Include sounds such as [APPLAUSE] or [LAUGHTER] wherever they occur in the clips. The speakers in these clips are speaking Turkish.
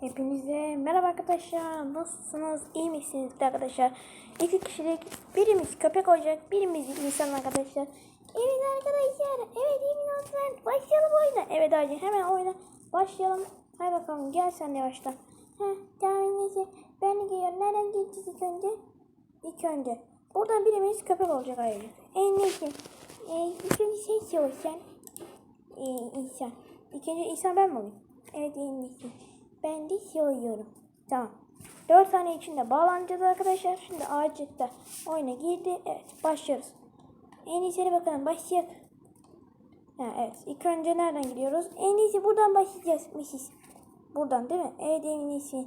Hepinize merhaba arkadaşlar. Nasılsınız? İyi misiniz arkadaşlar? İki kişilik birimiz köpek olacak, birimiz insan arkadaşlar. Evet arkadaşlar. Evet günler. Başlayalım oyuna. Evet Acı hemen oyuna başlayalım. Hadi bakalım gel sen de yavaştan. Heh tamam neyse. Ben de geliyorum. Nereden gideceğiz ilk önce? İlk önce. Buradan birimiz köpek olacak ayrıca. En neyse. Ee, önce sen söyle sen. Ee, insan. İlk önce insan ben mi olayım? Evet en iyisi. Ben de söylüyorum. Tamam. 4 saniye içinde bağlanacağız arkadaşlar. Şimdi acilde oyuna girdi. Evet başlıyoruz. En iyisine bakalım başlayalım. Ha, evet ilk önce nereden gidiyoruz? En iyisi buradan başlayacağız. Buradan değil mi? Evet en iyisi.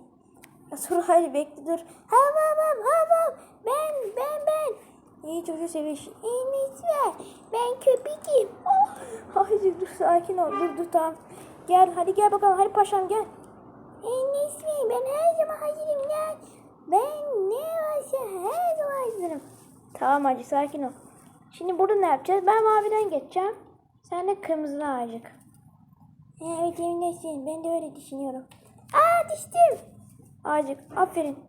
Sonra hayır bekle dur. Hav hav hav hav hav. Ben ben ben. İyi çocuğu seviş. En iyisi ver. Ben köpeğim. Oh. [LAUGHS] Hayır dur sakin ol. Dur dur tamam. Gel hadi gel bakalım. Hadi paşam gel. En iyisi ben her zaman hazırım gel. Ben ne varsa her zaman hazırım. Tamam hacı sakin ol. Şimdi burada ne yapacağız? Ben maviden geçeceğim. Sen de kırmızıdan ağacık. Evet emindesin. Ben de öyle düşünüyorum. Aa düştüm. Ağacık aferin.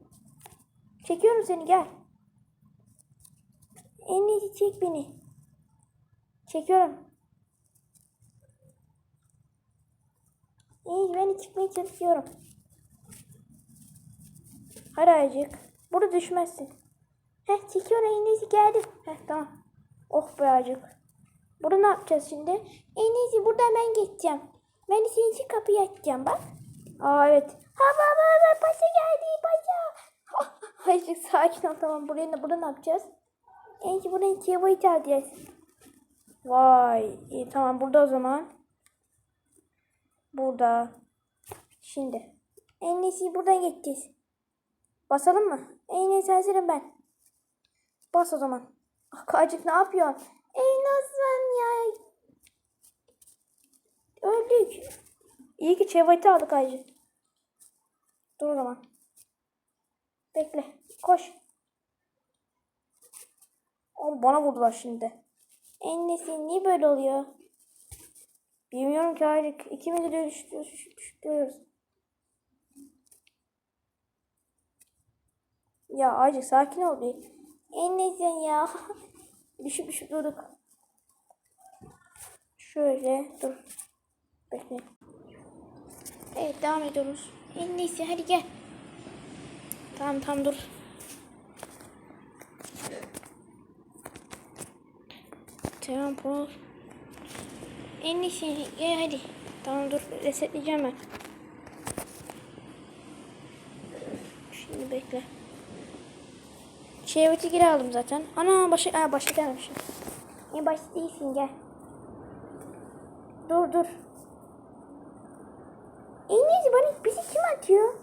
Çekiyorum seni gel. En iyisi çek beni. Çekiyorum. İyi ben de çıkmaya çalışıyorum. Hadi Aycık. Burada düşmezsin. Heh çekiyorum en iyisi geldim. Heh tamam. Oh be Aycık. Burada ne yapacağız şimdi? En iyisi buradan ben geçeceğim. Ben senin için kapıyı açacağım bak. Aa evet. Ha ha ha paşa geldi paşa. [LAUGHS] Aycık sakin ol tamam. Buraya ne, burada ne yapacağız? En iyisi buradan çevrayı çalacağız. Vay. iyi tamam burada o zaman. Burada. Şimdi. En iyisi buradan geçeceğiz. Basalım mı? En iyisi hazırım ben. Bas o zaman. Ah, Kacık ne yapıyorsun? Ey nasıl ya? Öldük. İyi ki çevreti aldık Aycık. Dur o zaman. Bekle. Koş. Oğlum bana vurdular şimdi. En iyisi niye böyle oluyor? Bilmiyorum ki. İkimiz de düştü- düş- düşüyoruz. Ya Aycık sakin ol bir. En neyse ya. [LAUGHS] düşüp düşüp durduk. Şöyle dur. Bekle. Evet devam ediyoruz. En neyse hadi gel. Tamam tamam dur. Tamam. En iyisi gel hadi. Tamam dur resetleyeceğim ben. Şimdi bekle. Şehveti geri aldım zaten. Ana başa, aa, başa gelmişim. En başta değilsin gel. Dur dur. En iyisi bana bizi kim atıyor?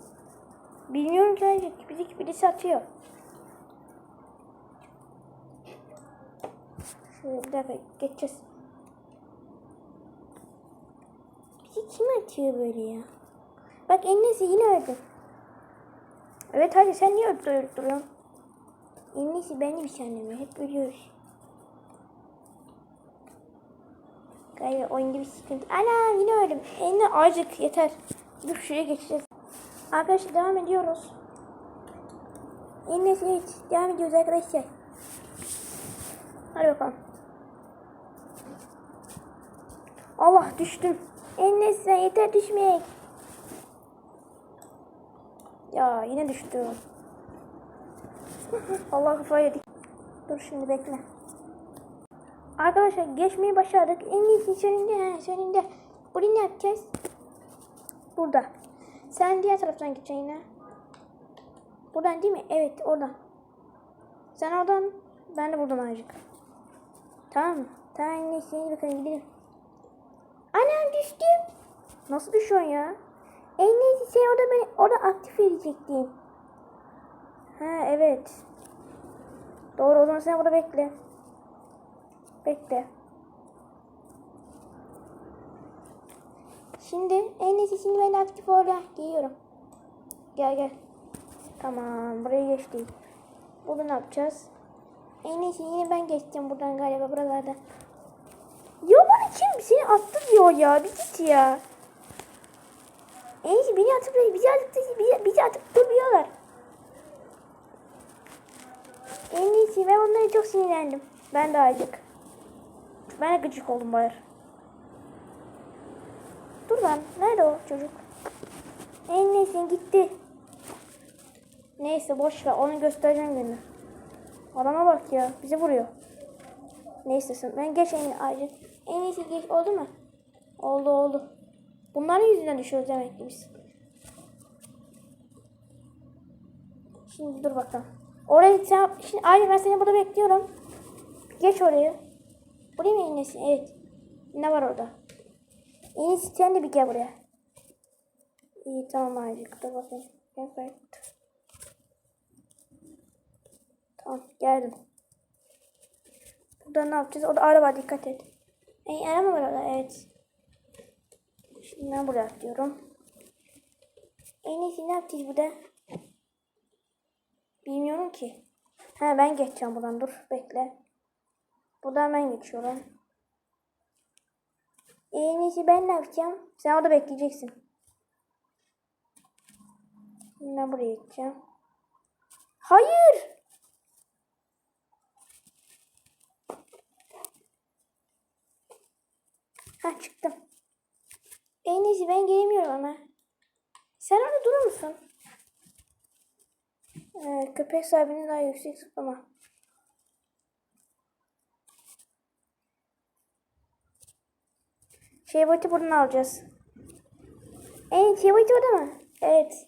Bilmiyorum hayır. Bizi birisi atıyor. Şöyle bir dakika geçeceğiz. Bizi kim atıyor böyle ya? Bak en iyisi yine öldü. Evet hadi sen niye öldü öldü duruyorsun? En iyisi benim kendime. Hep ölüyoruz. Galiba oyunda bir sıkıntı. Ana yine öldüm. En acık yeter. Dur şuraya geçeceğiz. Arkadaşlar devam ediyoruz. En iyisi geç. Devam ediyoruz arkadaşlar. Hadi bakalım. Allah düştüm. En neyse yeter düşmek. Ya yine düştüm. [LAUGHS] Allah kafayı yedik. Dur şimdi bekle. Arkadaşlar geçmeyi başardık. En iyisi sonunda. He, sonunda. Ne yapacağız? Burada. Sen diğer taraftan gideceksin yine. Buradan değil mi? Evet oradan. Sen oradan. Ben de buradan azıcık. Tamam mı? Tamam. Hadi bakalım gidelim. Anam düştüm. Nasıl düşüyorsun ya? En iyisi sen orada beni orada aktif edecektin. Ha evet. Doğru o zaman sen burada bekle. Bekle. Şimdi en iyisi şimdi ben aktif orada giyiyorum. Gel gel. Tamam buraya geçtik. Burada ne yapacağız? En iyisi yine ben geçeceğim buradan galiba buralarda. Ya bana kim seni attı diyor ya bir git ya. İyisi beni atıp bizi atıp bizi, bizi atıp duruyorlar. En iyisi ben onlara çok sinirlendim. Ben de acık. Ben de gıcık oldum bayır. Dur lan. Nerede o çocuk? En iyisi gitti. Neyse boş ver. Onu göstereceğim günü. Adama bak ya. Bizi vuruyor. Neyse sen- ben geç en acil. En iyisi geç oldu mu? Oldu oldu. Bunların yüzünden düşüyoruz demek ki biz. Şimdi dur bakalım. Oraya sen, şimdi Aylin ben seni burada bekliyorum. Geç oraya. Buraya mı inlesin? Evet. Ne var orada? İyisi sen de bir gel buraya. İyi tamam Aylin. Dur bakayım. Evet. Tamam geldim. Burada ne yapacağız? O araba dikkat et. Ey araba var orada evet. Şimdi ben buraya atlıyorum. En iyisi ne yapacağız burada? Bilmiyorum ki. Ha ben geçeceğim buradan dur bekle. Buradan ben geçiyorum. En iyisi ben ne yapacağım? Sen orada bekleyeceksin. Şimdi ben buraya geçeceğim. Hayır. Ha çıktım. En iyisi ben gelemiyorum ama. Sen orada durur musun? Ee, köpek sahibinin daha yüksek zıplama. Boyutu buradan alacağız. En şey boyutu orada mı? Evet.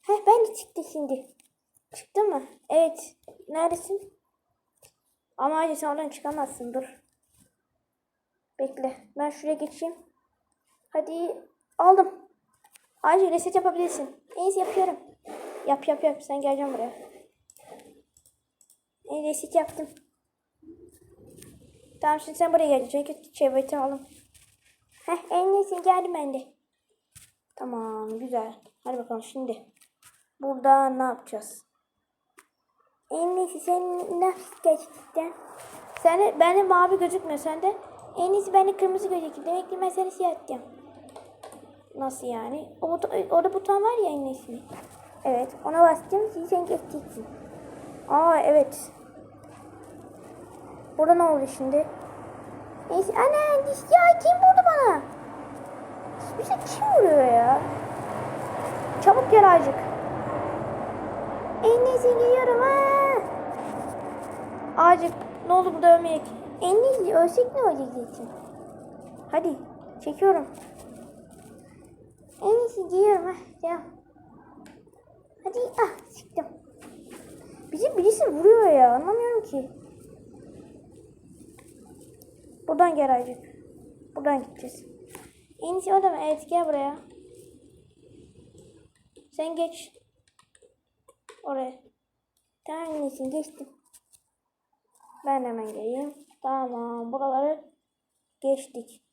Heh ben de çıktı şimdi. Çıktı mı? Evet. Neredesin? Ama hadi sen oradan çıkamazsın dur. Bekle. Ben şuraya geçeyim. Hadi aldım. Acil reset yapabilirsin. İyisi yapıyorum. Yap yap yap. Sen geleceğim buraya. En reset yaptım. Tamam şimdi sen buraya geleceksin. Çünkü çevreti aldım. Heh en iyisi geldim ben de. Tamam güzel. Hadi bakalım şimdi. Burada ne yapacağız? En iyisi sen nasıl geçtin? Sen de, bende mavi gözükmüyor sende. En iyisi bende kırmızı gözüküyor. Demek ki ben seni siyah edeceğim. Nasıl yani? O orada buton var ya en iyisi. Evet ona bastım. Şimdi sen geçeceksin. Aa evet. Burada ne oldu şimdi? Neyse ana ya kim vurdu bana? Bize kim vuruyor ya? Çabuk gel azıcık. En iyisi geliyorum ha. Azıcık ne oldu burada ölmeyek. En iyisi ölsek ne olacak zaten? Hadi çekiyorum. En iyisi geliyorum ha. Devam. Hadi ah çıktım. Bizim birisi vuruyor ya anlamıyorum ki. Buradan gel azıcık. Buradan gideceğiz. En iyisi o da mı? Evet gel buraya. Sen geç. Oraya. Tamam en iyisi geçtim. Ben hemen geleyim. Tamam buraları geçtik.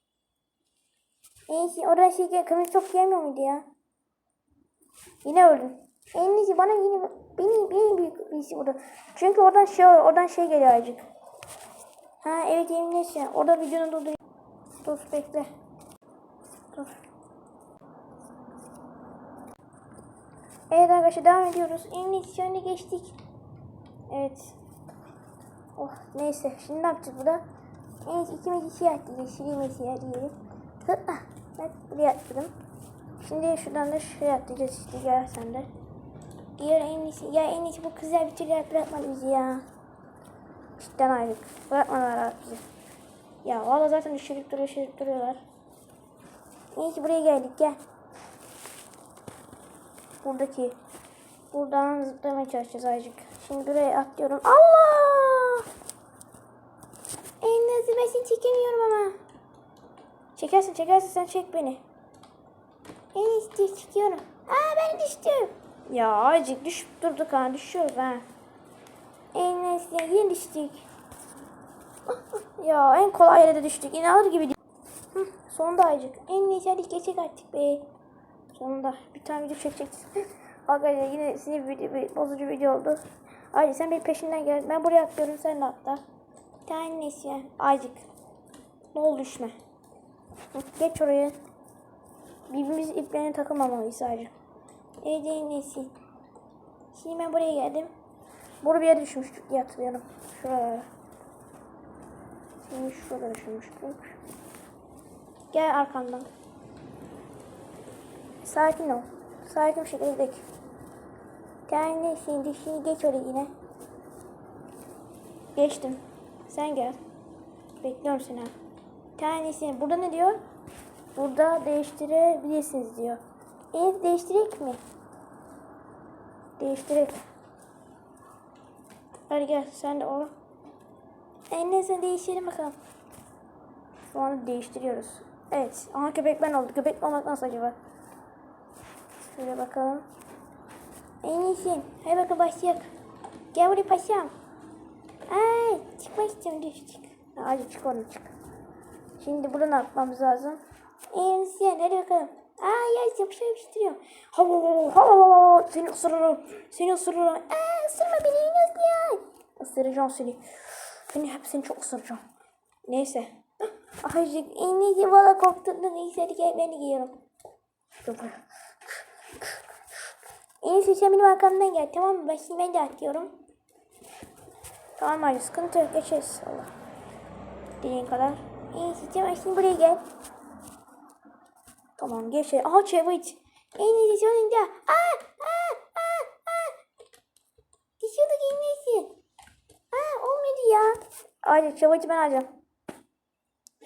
En iyisi orada şey. Kırmızı top gelmiyor muydu ya? Yine öldüm. En iyisi bana yine beni beni büyük birisi vurdu. Çünkü oradan şey oradan şey geliyor azıcık. Ha evet yemin neyse. Orada videonu durdur. Dur bekle. Dur. Evet arkadaşlar devam ediyoruz. En iyisi önüne geçtik. Evet. Oh neyse şimdi ne yapacağız burada? İyisi ikimiz iki atlayacağız. Şirime siyah diyelim. Hıppa. Bak buraya atladım. Şimdi şuradan da şuraya atlayacağız işte gel sen de. Diğer en iyisi. Ya en iyisi bu kızlar bir türlü bırakmadı bizi ya. Cidden ayrık. Bırakmadılar abi bizi. Ya valla zaten düşürüp duruyor, düşürüp duruyorlar. İyi ki buraya geldik gel. Buradaki. Buradan zıplamaya çalışacağız azıcık. Şimdi buraya atlıyorum. Allah! Azı ben seni çekemiyorum ama. Çekersin çekersin sen çek beni. En iyisi çekiyorum. Aa ben düştüm. Ya azıcık düşüp durduk ha düşüyoruz ha. En iyisi yine düştük. Ya en kolay yere de düştük. İnanılır gibi değil. Hı, sonunda acık. En iyisi hadi geçecek artık be. Sonunda bir tane video çekeceksin. Arkadaşlar yine sinir video, bir bozucu video oldu. Hadi sen benim peşimden gel. Ben buraya atlıyorum sen de atla. Bir tane neyse acık. Ne oldu düşme. Geç oraya. Birbirimiz iplerine takılmamalıyız sadece. Evet iyisi. Şimdi ben buraya geldim. Burada bir yere düşmüştük diye hatırlıyorum. Şuraya. Şimdi şurada düşmüştük. Gel arkamdan. Sakin ol. Sakin bir şekilde gidelim. Tanesini dişini geç oraya yine. Geçtim. Sen gel. Bekliyorum seni. Tanesini. Burada ne diyor? Burada değiştirebilirsiniz diyor. Evet değiştirek mi? Değiştirek. Hadi gel sen de oğlum. En neyse değiştirelim bakalım. Şu anda değiştiriyoruz. Evet. Ama köpek ben oldu. Köpek olmak nasıl acaba? Şöyle bakalım. En iyisi. Hadi bakalım başlayalım. Gel buraya paşam. Ay çıkmak istiyorum. Düş çık. Ha, Hadi çık oradan çık. Şimdi burada ne yapmamız lazım? En iyisi. Hadi bakalım. Aa ya yapışıyor yapıştırıyor. Ha ha seni ısırırım. Seni ısırırım. Aa ısırma beni Yunus Isıracağım seni. Seni hepsini çok ısıracağım. Neyse. Ay en iyisi valla korktum. Neyse hadi gel ben de giyiyorum. İyisi sen benim arkamdan gel tamam mı? Ben şimdi ben de atıyorum. Tamam hadi sıkıntı yok geçeriz. Allah. Dilin kadar. En iyisi sen şimdi buraya gel. Tamam geçer. Aha çevik. En iyisi önünde. Aa aa aa aa. Düşüyorduk en iyisi. Aa olmadı ya. Hadi çevik'i ben alacağım.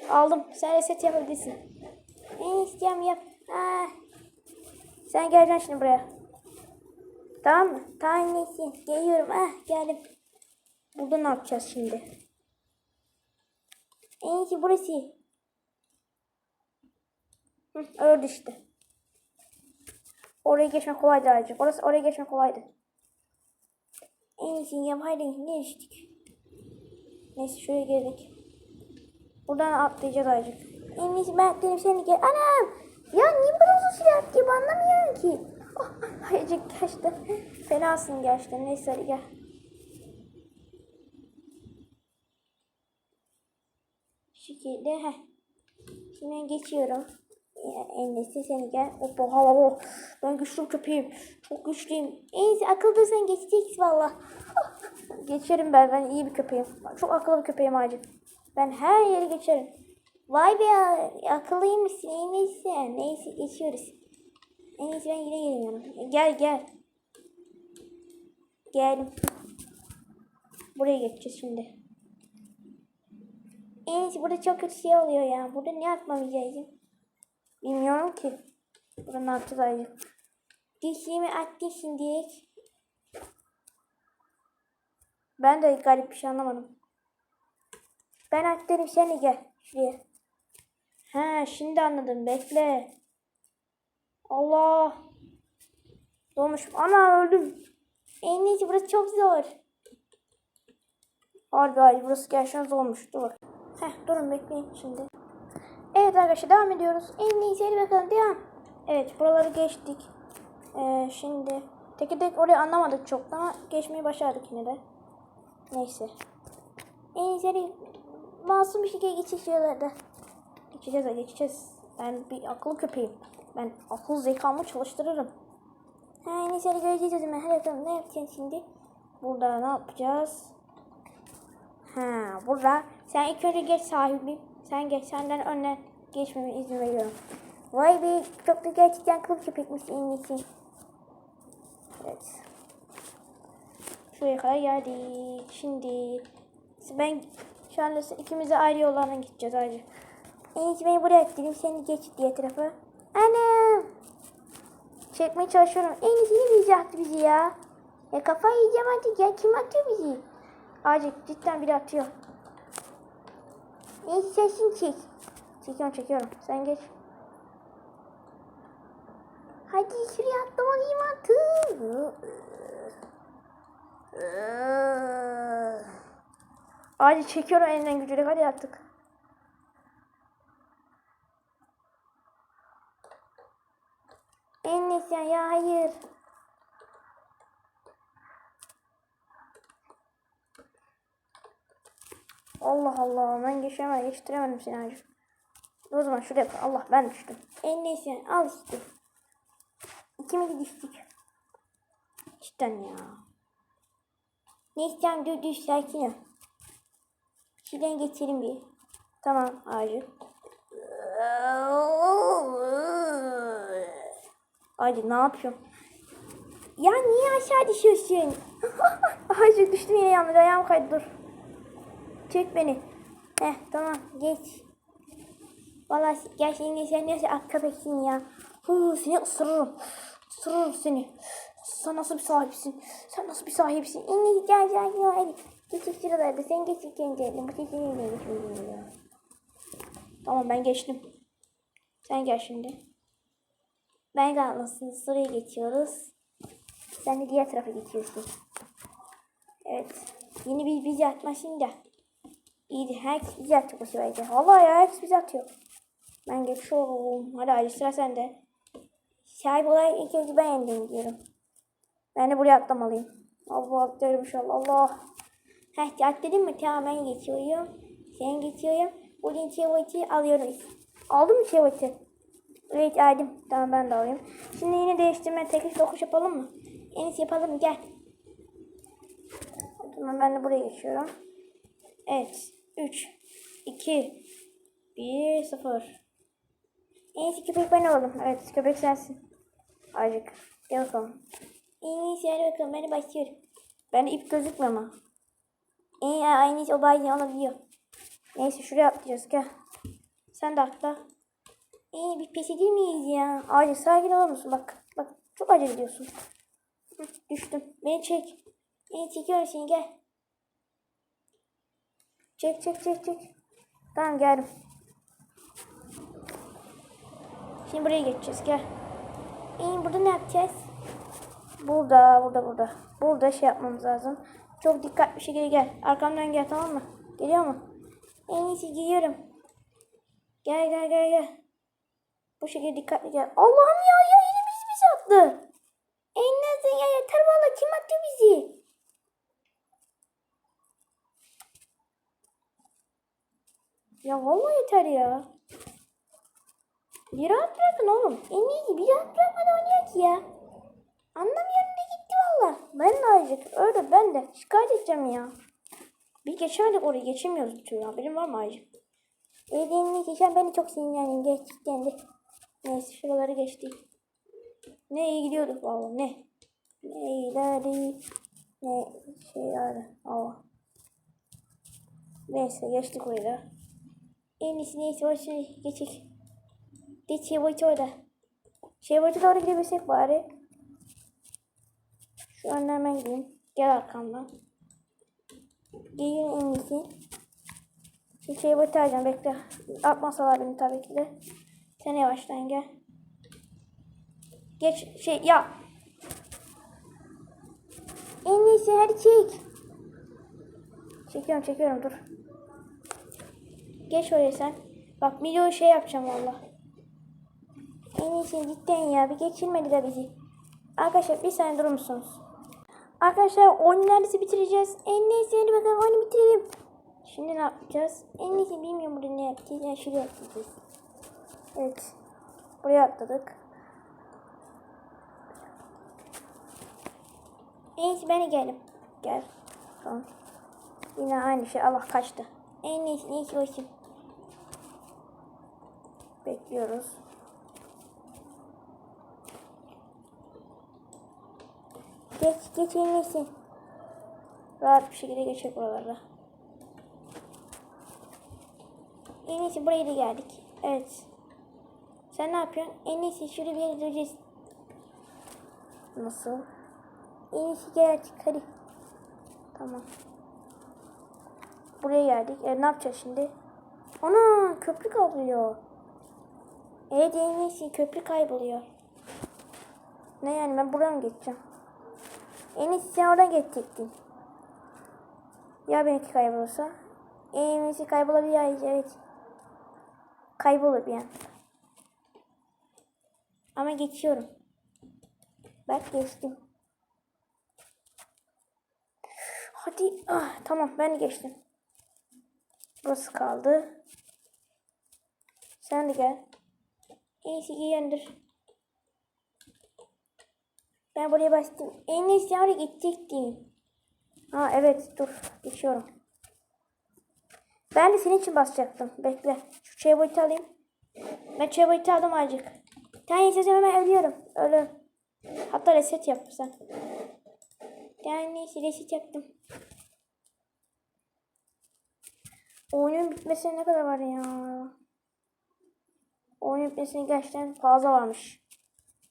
Aldım. Sen reset yapabilirsin. En iyisi yap. Aa. Sen geleceksin şimdi buraya. Tamam mı? Tamam. Geliyorum. Ah geldim. Burada ne yapacağız şimdi? En iyisi burası. Hı, ördü işte. Oraya geçmek kolaydı ayrıca. Orası oraya geçmek kolaydı. En iyisi yapaydı. Ne içtik? Neyse şuraya geldik. Buradan atlayacağız ayrıca. En iyisi ben atlayayım seni gel. Anam! Ya niye bu kadar uzun süre atlayıp anlamıyorum ki. [LAUGHS] Oh, ayıcık geçti. Fenasın gerçekten. Neyse hadi gel. Şu şekilde heh. Şimdi geçiyorum. En iyisi seni gel. Hoppa hava. Ben güçlü köpeğim. Çok güçlüyüm. En iyisi akıllıysan geçeceksin valla. Oh, Geçerim ben. Ben iyi bir köpeğim. Çok akıllı bir köpeğim acil. Ben her yeri geçerim. Vay be ya. Akıllıymışsın. En iyisi. Neyse geçiyoruz. En iyisi ben yine geliyorum. Gel gel. Geldim. Buraya geçeceğiz şimdi. En iyisi burada çok kötü şey oluyor ya. Burada ne lazım? Bilmiyorum ki. Burada ne ayrıca? Dişimi attı şimdi. Ben de garip bir şey anlamadım. Ben attım sen de gel şuraya. Ha şimdi anladım bekle. Allah. Dolmuş. Ana öldüm. En iyisi burası çok zor. Harbi harbi burası gerçekten zormuş. Dur bak. Heh durun bekleyin şimdi. Evet arkadaşlar devam ediyoruz. En iyisi hadi bakalım devam. Evet buraları geçtik. Ee, şimdi tek tek orayı anlamadık çok ama geçmeyi başardık yine de. Neyse. En iyisi masum bir şekilde geçiş yerlerde. Geçeceğiz ha geçeceğiz. Ben bir akıllı köpeğim. Ben akıl zekamı çalıştırırım. Ha en iyisi hadi göreceğiz o. Hadi bakalım ne yapacağız şimdi? Burada ne yapacağız? Ha burada sen ilk önce geç sahibim. Sen geç senden önden geçmeme izin veriyorum. Vay be çok da gerçekten kılıç köpekmiş iyisi. Evet. Şuraya kadar geldik. Şimdi ben şu anda ikimiz de ayrı yollardan gideceğiz ayrıca. En iyisi beni buraya atlayayım. Seni geç diye tarafa. Anam. Çekmeye çalışıyorum. En iyisi ne bizi ya. Ya kafayı yiyeceğim artık ya. Kim atıyor bizi? Acık cidden biri atıyor. Neyse sen çek. Çekiyorum çekiyorum. Sen geç. Hadi şuraya atlamalıyım artık. Hadi çekiyorum elinden gücüyle hadi artık. En ya hayır. Allah Allah ben geçemem geçtiremedim seni acı. O zaman şuraya koy. Allah ben düştüm. En neyse al işte. İkimiz düştük. Cidden ya. Neyse dur dur sakin ol. Şuradan geçelim bir. Tamam ağacı. Hadi ne yapıyorum? Ya niye aşağı düşüyorsun? [LAUGHS] Ağacı düştüm yine yalnız ayağım kaydı dur. Çek beni. Heh tamam geç. Vallahi gerçekten sen neyse ak köpeksin ya. Huu, seni ısırırım. Isırırım seni. Sen nasıl bir sahipsin? Sen nasıl bir sahipsin? İnni gel gel gel. Hadi. Geçik şuralarda. Sen geçik kendilerini. Bu çekini de geçiyorum ya. Tamam ben geçtim. Sen gel şimdi. Ben kalmasın. Sıraya geçiyoruz. Sen de diğer tarafa geçiyorsun. Evet. Yeni bir bizi atma şimdi. İyiydi. Herkes bizi atıyor bu sefer. Vallahi ya herkes bizi atıyor. Ben geçiyorum. Hadi Ali sıra sende. Sahip olay ilk önce ben yendim diyorum. Ben de buraya atlamalıyım. Allah atlarım inşallah. Allah. Heh atladın mı? Tamam ben geçiyorum. Sen geçiyorum. Bugün çevreti alıyoruz. Aldın mı çevreti? Evet aldım. Tamam ben de alayım. Şimdi yine değiştirme tekrar dokuş yapalım mı? En iyisi yapalım gel. Tamam ben de buraya geçiyorum. Evet. 3, 2, 1, 0. En iyisi köpek ben olalım. Evet köpek sensin. Acık. Gel bakalım. En iyisi hadi bakalım ben de başlıyorum. Ben ip gözükmüyor ama. En iyi en iyisi o bazen olabiliyor. Neyse şuraya atlayacağız gel. Sen de atla. İyi bir pes değil miyiz ya? Acil sakin olur musun? Bak bak çok acele ediyorsun. Hı, düştüm. Beni çek. Beni çekiyorum seni gel. Çek çek çek çek. Tamam geldim. Şimdi buraya geçeceğiz gel. İyi burada ne yapacağız? Burada burada burada. Burada şey yapmamız lazım. Çok dikkatli bir şekilde gel. Arkamdan gel tamam mı? Geliyor mu? En iyisi gidiyorum. Gel gel gel gel. Bu şekilde dikkatli gel. Allah'ım ya ya yine bizi bizi attı. En nazın ya yeter valla kim attı bizi? Ya vallahi yeter ya. Bir rahat bırakın oğlum. En iyi bir rahat bırakmadan oynuyor ki ya. Anlamıyorum da gitti valla. Ben de acık. Öyle ben de. Şikayet edeceğim ya. Bir geçemedik orayı. Geçemiyoruz bir türlü. Haberin var mı acık? Eğlenini geçen beni çok sinirlendim. Gerçekten de. Neyse şuraları geçtik. Ne iyi gidiyorduk valla ne. Ne ileri. Ne şeyler. Allah. Neyse geçtik orayı da. En iyisi neyse var şey geçik. De Çevoç'a orada. Çevoç'a doğru gidebilsek bari. Şu an hemen gideyim. Gel arkamdan. Gelin en iyisi. Şimdi Çevoç'a alacağım bekle. Atmasalar beni tabii ki de. Sen yavaştan gel. Geç şey ya. En iyisi hadi çek. Çekiyorum çekiyorum dur. Geç oraya sen. Bak video şey yapacağım valla. En iyisi cidden ya bir geçirmedi de bizi. Arkadaşlar bir saniye durur musunuz? Arkadaşlar oyunu neredeyse bitireceğiz. En iyisi hadi bakalım oyunu bitirelim. Şimdi ne yapacağız? En iyisi bilmiyorum burada ne yapacağız. Yani şuraya yapacağız. Evet. Buraya atladık. En iyisi ben de geldim. Gel. Tamam. Yine aynı şey. Allah kaçtı. En iyisi en iyisi bakayım. Bekliyoruz. Geç geç iyisi. Rahat bir şekilde geçecek buralarda. En iyisi buraya da geldik. Evet. Sen ne yapıyorsun? En iyisi şuraya bir yere döneceğiz. Nasıl? En iyisi gel artık hadi. Tamam. Buraya geldik. E, ne yapacağız şimdi? Ana köprü kayboluyor. Evet en iyisi köprü kayboluyor. Ne yani ben buradan geçeceğim? En iyisi sen oradan geçecektin. Ya benimki kaybolursa? En iyisi kaybolabilir evet. Kaybolur bir an. Ama geçiyorum. Bak geçtim. Hadi. Ah, tamam ben geçtim. Burası kaldı. Sen de gel. İyisi giyendir. Ben buraya bastım. En iyisi oraya gidecektim. Ha evet dur. Geçiyorum. Ben de senin için basacaktım. Bekle. Şu çevoytu alayım. Ben çevoytu aldım azıcık. Tane sözüm hemen ölüyorum. Ölüm. Hatta reset yap sen. Yani reset yaptım. Oyunun bitmesine ne kadar var ya? Oyunun bitmesine gerçekten fazla varmış.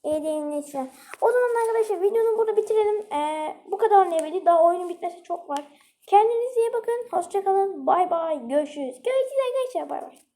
İyi değil neyse. O zaman arkadaşlar videonu burada bitirelim. Ee, bu kadar oynayabilir. Daha oyunun bitmesi çok var. Kendinize iyi bakın. Hoşçakalın. Bay bay. Görüşürüz. Görüşürüz arkadaşlar. Bay bay.